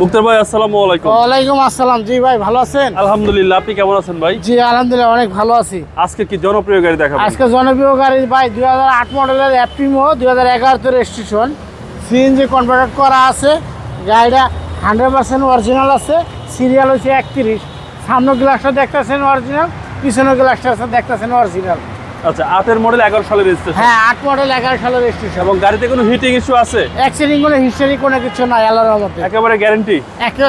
মুক্তার ভাই আসসালামু আলাইকুম। ওয়ালাইকুম আসসালাম। জি ভাই ভালো আছেন? আলহামদুলিল্লাহ আপনি কেমন আছেন ভাই? জি আলহামদুলিল্লাহ অনেক ভালো আছি। আজকে কি জনপ্রিয় গাড়ি দেখাবেন? আজকে জনপ্রিয় গাড়ি ভাই দুই হাজার আট মডেলের অ্যাপ্রিমো দুই হাজার এগারোতে রেজিস্ট্রেশন সিএনজি কনভার্ট করা আছে। গাড়িটা হান্ড্রেড পার্সেন্ট অরিজিনাল আছে। সিরিয়াল হচ্ছে একত্রিশ। সামনের গ্লাসটা দেখতেছেন অরিজিনাল পিছনের গ্লাসটা দেখতেছেন অরিজিনাল আচ্ছা আটের মডেল এগারো সালের রেজিস্ট্রেশন হ্যাঁ আট মডেল এগারো সালের রেজিস্ট্রেশন এবং গাড়িতে কোনো হিটিং ইস্যু আছে? অ্যাক্সিডেন্ট কোনো হিস্টোরি কোনো কিছু নাই আল্লাহর একেবারে গ্যারান্টি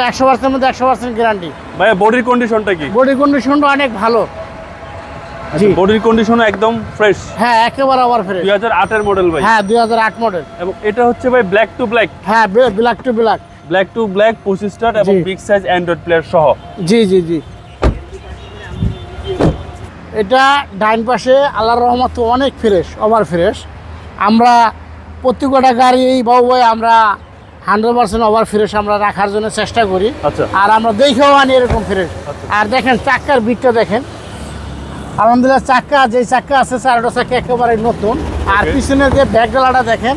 একশো পার্সেন্ট মধ্যে একশো পার্সেন্ট গ্যারান্টি ভাই বডির কন্ডিশনটা কি? বডি কন্ডিশনটা অনেক ভালো। বডির কন্ডিশন একদম ফ্রেশ হ্যাঁ একেবারে আবার ফ্রেশ দুই হাজার আটের মডেল ভাই। হ্যাঁ দুই হাজার আট মডেল এবং এটা হচ্ছে ভাই ব্ল্যাক টু ব্ল্যাক হ্যাঁ black to black black to black পঁচিশ স্টার এবং বিগ সাইজ অ্যান্ড্রয়েড প্লেয়ার সহ। জি জি জি। এটা ডাইন পাশে আল্লাহর রহমত অনেক ফ্রেশ ওভার ফ্রেশ। আমরা প্রত্যেকটা গাড়ি এই বাবু ভাই আমরা হান্ড্রেড পার্সেন্ট ওভার ফ্রেশ আমরা রাখার জন্য চেষ্টা করি। আচ্ছা। আর আমরা দেখেও আনি এরকম ফ্রেশ। আচ্ছা। আর দেখেন চাক্কার বিটটা দেখেন। আলহামদুলিল্লাহ চাক্কা যে চাক্কা আছে চারটা চাক্কা একেবারে নতুন। আর পিছনে যে ব্যাকডালাটা দেখেন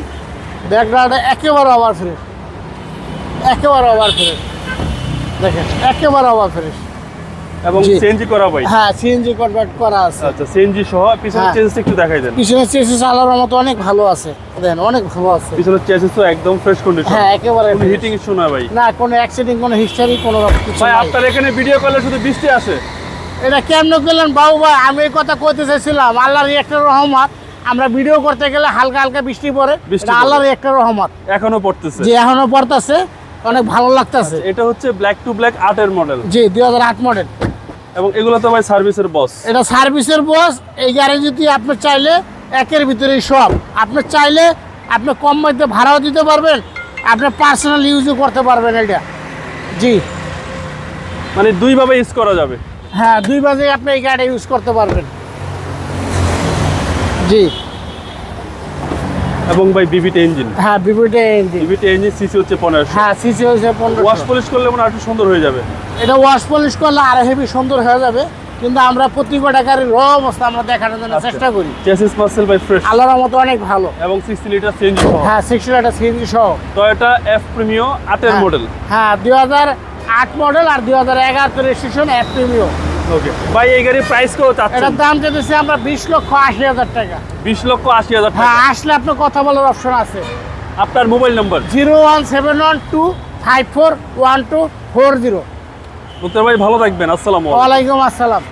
ব্যাকডালাটা একেবারে ওভার ফ্রেশ। একেবারে ওভার ফ্রেশ। দেখেন একেবারে ওভার ফ্রেশ। এবং। সিএনজি করা ভাই হ্যাঁ সিএনজি কনভার্ট করা আছে। আচ্ছা সিএনজি সহ পিছনের হ্যাঁ। চেসিস একটু দেখাই দেন। পিছনে চেসিস আলার মতো অনেক ভালো আছে। দেন অনেক ভালো আছে। পিছনের চেসিস তো একদম ফ্রেশ কন্ডিশন হ্যাঁ একেবারে কোনো হিটিং ইস্যু না ভাই। না কোনো অ্যাক্সিডেন্ট কোনো হিস্টোরি কোনো কিছু ভাই আপনার এখানে ভিডিও কলে শুধু বৃষ্টি আসে। এটা কেমনে করলেন? বাবু ভাই আমি এই কথা কইতে চাইছিলাম আল্লাহর একটা রহমত আমরা ভিডিও করতে গেলে হালকা হালকা বৃষ্টি পড়ে আল্লাহর একটা রহমত। এখনও পড়তেছে। যে এখনও পড়তেছে অনেক ভালো লাগতেছে। এটা হচ্ছে ব্ল্যাক টু ব্ল্যাক আটের মডেল জি দুই হাজার আট মডেল এবং এগুলো তো ভাই সার্ভিসের বস এটা সার্ভিসের বস এই গাড়ি যদি আপনি চাইলে একের ভিতরেই সব। আপনি চাইলে আপনি কম মধ্যে ভাড়াও দিতে পারবেন আপনি পার্সোনাল ইউজও করতে পারবেন এটা। জি। মানে দুইভাবে ইউজ করা যাবে। হ্যাঁ দুই বাজে আপনি এই গাড়ি ইউজ করতে পারবেন। জি। এবং ভাই বিবিটি ইঞ্জিন হ্যাঁ VVT engine VVT engine CC হচ্ছে পনেরোশো। হ্যাঁ সিসি হয়েছে ওয়াশ পলিশ করলে মনে হয় একটু সুন্দর হয়ে যাবে। এটা ওয়াশ পলিশ করলে আরও হেভি সুন্দর হয়ে যাবে। কিন্তু আমরা প্রতি কটা গাড়ির র অবস্থা আমরা দেখানোর জন্য আচ্ছা। চেষ্টা করি। চেসিস মাসেল ভাই ফ্রেশ আল্লাহর মতো অনেক ভালো। এবং সিক্সটি লিটার সিএনজি সহ। হ্যাঁ সিক্সটি একটা সিএনজি সহ। টয়োটা এফ প্রিমিও আটের হ্যাঁ। মডেল হ্যাঁ দুই হাজার আট মডেল আর দুই হাজার এগারো রেজিস্ট্রেশন এক প্রিমিও ওকে ভাই এই গাড়ির প্রাইস কত চাচ্ছেন? এটার দাম চেয়েছি আমরা বিশ লক্ষ আশি হাজার টাকা। বিশ লক্ষ আশি হাজার হ্যাঁ আসলে আপনার কথা বলার অপশন আছে। আপনার mobile number zero one seven one two five four one two four zero. Muktar ভাই ভালো থাকবেন। আসসালামু আলাইকুম। ওয়ালাইকুম আসসালাম।